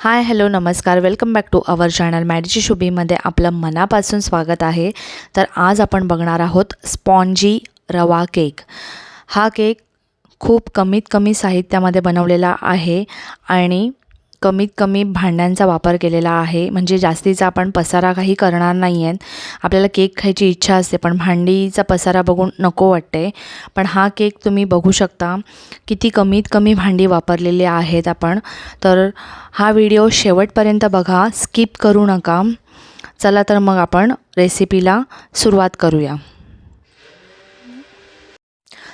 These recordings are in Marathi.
हाय हॅलो नमस्कार. Welcome back to our channel मॅडीची शुभीमध्ये आपलं मनापासून स्वागत आहे. तर आज आपण बघणार आहोत स्पॉन्जी रवा केक. हा केक खूप कमीत कमी साहित्यामध्ये बनवलेला आहे आणि कमीत कमी भांड्यांचा वापर केलेला आहे. म्हणजे जास्तीचा आपण पसारा काही करणार नाही आहेत आपल्याला केक खायची इच्छा असते पण भांडीचा पसारा बघून नको वाटते. पण हा केक तुम्ही बघू शकता किती कमीत कमी भांडी वापरलेली आहेत आपण. तर हा व्हिडिओ शेवटपर्यंत बघा. स्किप करू नका. चला तर मग आपण रेसिपीला सुरुवात करूया.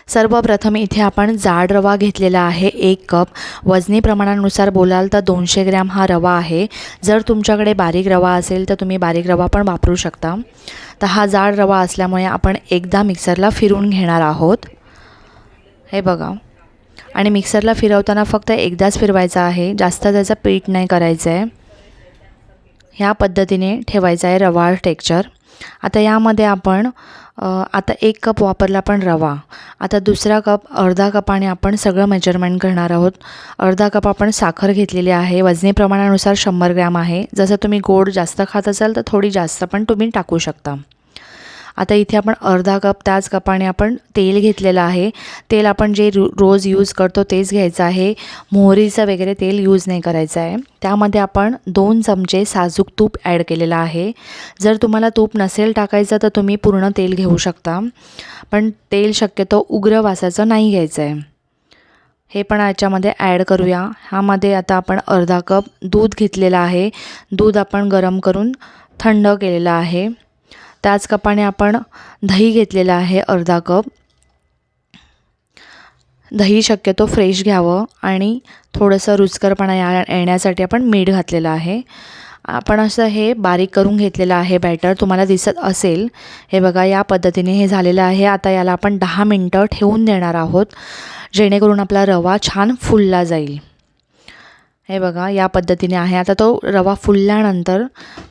सर्वप्रथम इथे आपण जाड रवा घेतलेला आहे एक कप. वजनी प्रमाणानुसार बोलाल तर दोनशे ग्रॅम हा रवा आहे. जर तुमच्याकडे बारीक रवा असेल तर तुम्ही बारीक रवा पण वापरू शकता. तर हा जाड रवा असल्यामुळे आपण एकदा मिक्सरला फिरून घेणार आहोत. हे बघा. आणि मिक्सरला फिरवताना फक्त एकदाच फिरवायचा आहे. जास्त त्याचं पीठ नाही करायचं आहे ह्या पद्धतीने ठेवायचं आहे रवा टेक्चर आता यामध्ये आपण आता एक कप वापरला पण रवा. आता दुसरा कप अर्धा कपाने आपण सगळं मेजरमेंट करणार आहोत. अर्धा कप आपण साखर घेतलेली आहे. वजनी प्रमाणानुसार शंभर ग्रॅम आहे. जसं तुम्ही गोड जास्त खात असाल तर थोडी जास्त पण तुम्ही टाकू शकता. आता इथे आपण अर्धा कप त्याच कपाने आपण तेल घेतलेलं आहे. तेल आपण जे रोज यूज करतो तेच घ्यायचं आहे. मोहरीचं वगैरे तेल यूज नाही करायचं आहे. त्यामध्ये आपण दोन चमचे साजूक तूप ॲड केलेलं आहे. जर तुम्हाला तूप नसेल टाकायचं तर तुम्ही पूर्ण तेल घेऊ शकता. पण तेल शक्यतो उग्र वासाचं नाही घ्यायचं आहे. हे पण याच्यामध्ये ॲड करूया. ह्यामध्ये आता आपण अर्धा कप दूध घेतलेलं आहे. दूध आपण गरम करून थंड केलेलं आहे. त्याच कपाने आपण दही घेतलेलं आहे अर्धा कप. दही शक्यतो फ्रेश घ्यावं आणि थोडंसं रुचकरपणा या येण्यासाठी आपण मीठ घातलेलं आहे. आपण असं हे बारीक करून घेतलेलं आहे बॅटर तुम्हाला दिसत असेल. हे बघा या पद्धतीने हे झालेलं आहे. आता याला आपण दहा मिनटं ठेवून देणार आहोत जेणेकरून आपला रवा छान फुलला जाईल. हे बघा या पद्धतीने आहे. आता तो रवा फुलल्यानंतर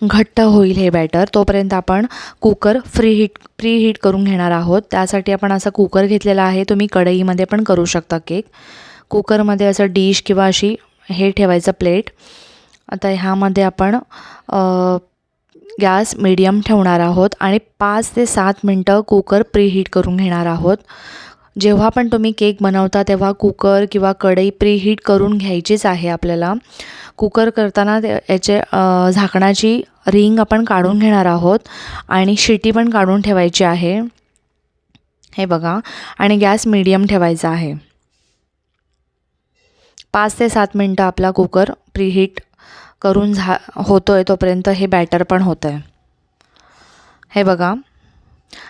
घट्ट होईल हे बॅटर तोपर्यंत आपण cooker preheat preheat करून घेणार आहोत. त्यासाठी आपण असा कुकर घेतलेला आहे. तुम्ही कढईमध्ये पण करू शकता केक कुकरमध्ये असं डिश किंवा अशी हे ठेवायचं प्लेट आता ह्यामध्ये आपण गॅस मिडियम ठेवणार आहोत आणि पाच ते सात मिनटं कुकर प्री हीट करून घेणार आहोत. जेव्हा पण तुम्ही केक बनवता तेव्हा कुकर किंवा कढई प्रीहीट करून घ्यायचीच आहे आपल्याला. कुकर करताना याचे झाकणाची रिंग आपण काढून घेणार आहोत आणि शिटी पण काढून ठेवायची आहे. हे बघा. आणि गॅस मीडियम ठेवायचा आहे. पाच ते सात मिनटं आपला कुकर प्रीहीट करून झा होतो आहे तोपर्यंत हे बॅटर पण होतं आहे हे बघा.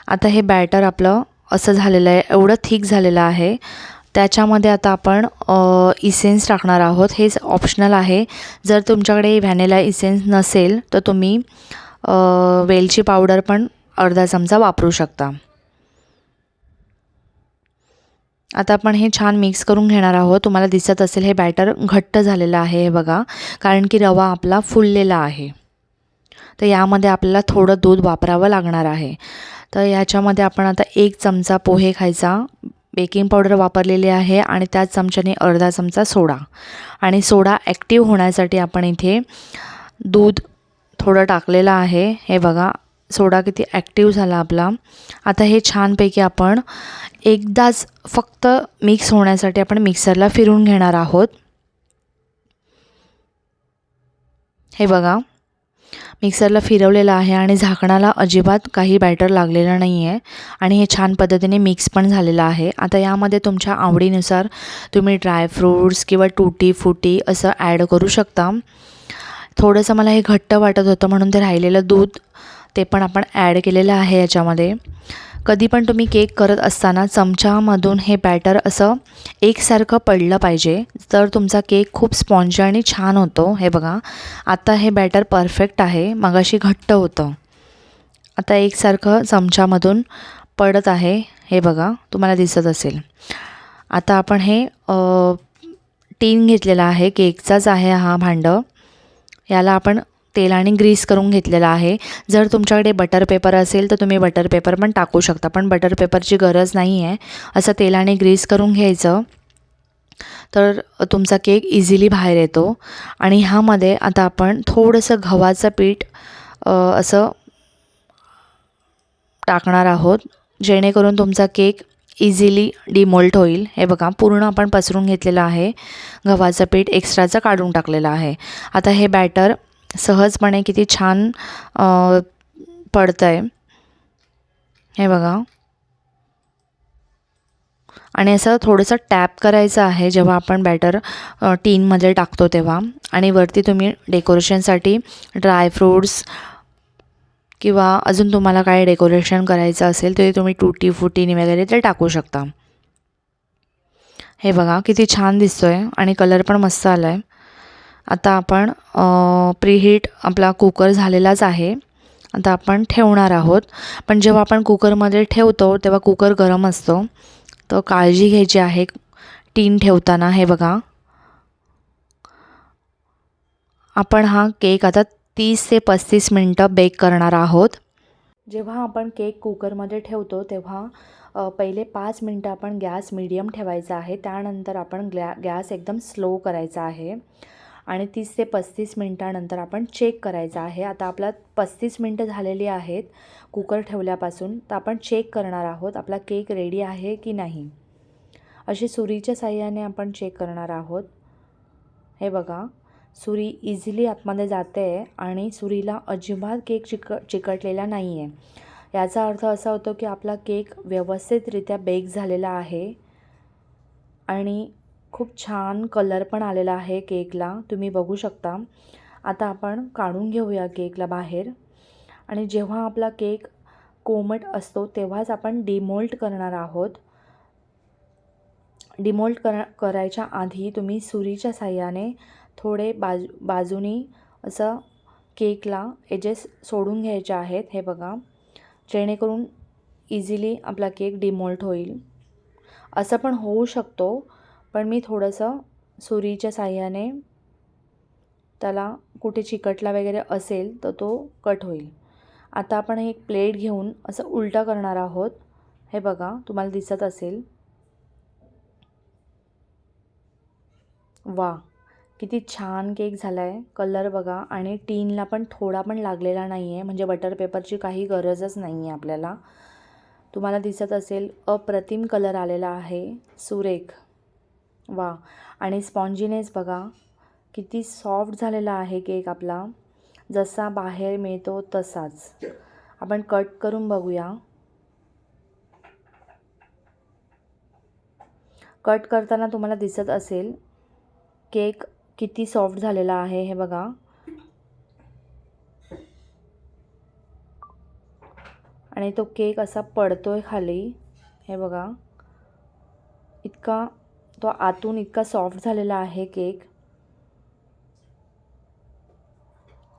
आता हे बॅटर आपलं असं झालेलं आहे एवढं थिक झालेलं आहे. त्याच्यामध्ये आता आपण इसेन्स टाकणार आहोत. हेच ऑप्शनल आहे. जर तुमच्याकडे व्हॅनिला इसेन्स नसेल तर तुम्ही वेलची पावडर पण अर्धा चमचा वापरू शकता. आता आपण हे छान मिक्स करून घेणार आहोत. तुम्हाला दिसत असेल हे बॅटर घट्ट झालेलं आहे हे बघा. कारण की रवा आपला फुललेला आहे. तर यामध्ये आपल्याला थोडं दूध वापरावं लागणार आहे. तर याच्यामध्ये आपण आता एक चमचा पोहे खायचा. बेकिंग पावडर वापरलेली आहे आणि त्याच चमच्याने अर्धा चमचा सोडा. आणि सोडा ॲक्टिव्ह होण्यासाठी आपण इथे दूध थोडं टाकलेलं आहे. हे बघा सोडा किती ॲक्टिव्ह झाला आपला. आता हे छानपैकी आपण एकदाच फक्त मिक्स होण्यासाठी आपण मिक्सरला फिरून घेणार आहोत. हे बघा. मिक्सरला फिरवलेलं आहे आणि झाकणाला अजिबात काही बॅटर लागलेलं नाही आहे आणि हे छान पद्धतीने मिक्स पण झालेलं आहे. आता यामध्ये तुमच्या आवडीनुसार तुम्ही ड्रायफ्रूट्स किंवा टूटी फुटी असं ॲड करू शकता. थोडंसं मला हे घट्ट वाटत होतं म्हणून ते राहिलेलं दूध ते पण आपण ॲड केलेलं आहे याच्यामध्ये. कधी पण तुम्ही केक करत असताना चमच्यामधून हे बॅटर असं एकसारखं पडलं पाहिजे. तर तुमचा केक खूप स्पॉन्जी आणि छान होतो. हे बघा. आता हे बॅटर परफेक्ट आहे. मगाशी घट्ट होतं. आता एकसारखं चमच्यामधून पडत आहे. हे बघा. तुम्हाला दिसत असेल. आता आपण हे टीन घेतलेला आहे. केकचाच आहे हा भांडं. याला आपण तेलाने ग्रीस करून घेतलेलं आहे. जर तुमच्याकडे बटर पेपर असेल तर तुम्ही बटर पेपर पण टाकू शकता. पण बटर पेपरची गरज नाही आहे असं तेलाने ग्रीस करून घ्यायचं. तर तुमचा केक इझिली बाहेर येतो. आणि ह्यामध्ये आता आपण थोडंसं गव्हाचं पीठ असं टाकणार आहोत. जेणेकरून तुमचा केक इझिली डिमोल्ट होईल. हे बघा पूर्ण आपण पसरून घेतलेलं आहे. गव्हाचं पीठ एक्स्ट्राचं काढून टाकलेलं आहे. आता हे बॅटर सहजपणे किती छान पडतं आहे हे बघा. आणि असं थोडंसं टॅप करायचं आहे जेव्हा आपण बॅटर टीनमध्ये टाकतो तेव्हा. आणि वरती तुम्ही डेकोरेशनसाठी ड्रायफ्रूट्स किंवा अजून तुम्हाला काय डेकोरेशन करायचं असेल ते तुम्ही टुटी फुटीनी वगैरे ते टाकू शकता. हे बघा किती छान दिसतो आहे आणि कलर पण मस्त आला आहे आता आपण प्रीहीट आपला कुकर झालेलाच आहे. आता आपण ठेवणार आहोत. पण जेव्हा आपण कुकरमध्ये ठेवतो तेव्हा कुकर गरम असतो. तर काळजी घ्यायची आहे. टीन ठेवताना हे बघा. आपण हा केक आता तीस ते पस्तीस मिनटं बेक करणार आहोत. जेव्हा आपण केक कुकरमध्ये ठेवतो तेव्हा पहिले पाच मिनटं आपण गॅस मिडियम ठेवायचा आहे. त्यानंतर आपण ग्लॅ गॅस एकदम स्लो करायचा आहे. आणि तीस ते पस्तीस मिनटानंतर आपण चेक करायचा आहे. आता आपला पस्तीस मिनटं झालेली आहेत कुकर ठेवल्यापासून. तर आपण चेक करणार आहोत आपला केक रेडी आहे की नाही. अशी सुरीच्या साह्याने आपण चेक करणार आहोत. हे बघा सुरी इझिली आतमध्ये जाते आहे आणि सुरीला अजिबात केक चिक चिकटलेला नाही आहे याचा अर्थ असा होतो की आपला केक व्यवस्थितरित्या बेक झालेला आहे आणि खूप छान कलर पण आलेला आहे केकला तुम्ही बघू शकता. आता आपण काढून घेऊया केकला बाहेर. आणि जेव्हा आपला केक कोमट असतो तेव्हाच आपण डिमोल्ट करणार आहोत. डिमोल्ट कर करायच्या आधी तुम्ही सुरीच्या साह्याने थोडे बाजू बाजूनी असं केकला एजेस सोडून घ्यायचे आहेत. हे बघा. जेणेकरून इझिली आपला केक डिमोल्ट होईल. असं पण होऊ शकतो. पण मी थोडंसं सुरीच्या साह्याने त्याला कुठे चिकटला वगैरे असेल तर तो कट होईल. आता आपण एक प्लेट घेऊन असं उलटं करणार आहोत. हे बघा तुम्हाला दिसत असेल. वा किती छान केक झाला आहे कलर बघा आणि टीनला पण थोडा पण लागलेला नाही आहे म्हणजे बटर पेपरची काही गरजच नाही आहे आपल्याला. तुम्हाला दिसत असेल अप्रतिम कलर आलेला आहे सुरेख. वा. आणि स्पॉन्जीनेस बघा किती सॉफ्ट झालेला आहे केक आपला. जसा बाहेर मिळतो तसाच. आपण कट करून बघूया. कट करताना तुम्हाला दिसत असेल केक किती सॉफ्ट झालेला आहे हे बघा. आणि तो केक असा पडतो आहे खाली हे बघा. इतका तो आतून इतका सॉफ्ट झालेला आहे केक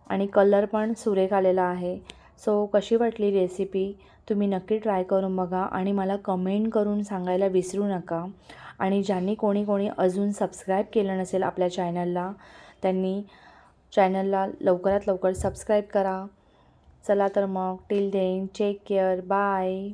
आणि कलर पण सुरेख आलेला आहे. सो कशी वाटली रेसिपी तुम्ही नक्की ट्राय करून बघा आणि मला कमेंट करून सांगायला विसरू नका. आणि ज्यांनी कोणी कोणी अजून सबस्क्राईब केलं नसेल आपल्या चॅनलला त्यांनी चॅनलला लवकरात लवकर सबस्क्राईब करा. चला तर मग till then take care bye